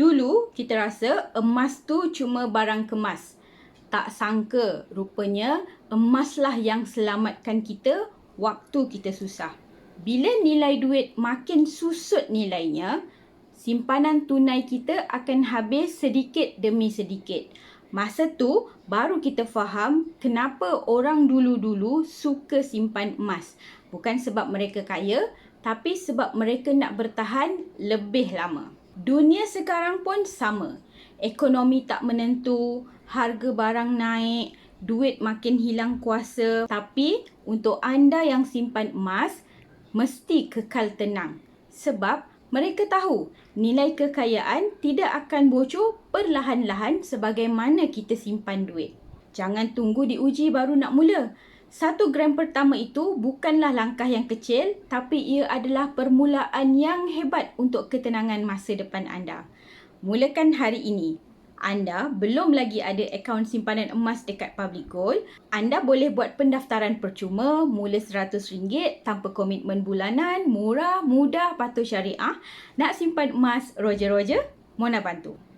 Dulu kita rasa emas tu cuma barang kemas. Tak sangka rupanya emaslah yang selamatkan kita waktu kita susah. Bila nilai duit makin susut nilainya, simpanan tunai kita akan habis sedikit demi sedikit. Masa tu baru kita faham kenapa orang dulu-dulu suka simpan emas. Bukan sebab mereka kaya, tapi sebab mereka nak bertahan lebih lama. Dunia sekarang pun sama. Ekonomi tak menentu, harga barang naik, duit makin hilang kuasa. Tapi untuk anda yang simpan emas, mesti kekal tenang. Sebab mereka tahu nilai kekayaan tidak akan bocor perlahan-lahan sebagaimana kita simpan duit. Jangan tunggu diuji baru nak mula. Satu gram pertama itu bukanlah langkah yang kecil tapi ia adalah permulaan yang hebat untuk ketenangan masa depan anda. Mulakan hari ini. Anda belum lagi ada akaun simpanan emas dekat Public Gold, anda boleh buat pendaftaran percuma mula RM100 tanpa komitmen bulanan, murah, mudah, patuh syariah. Nak simpan emas, Roger, Mona bantu.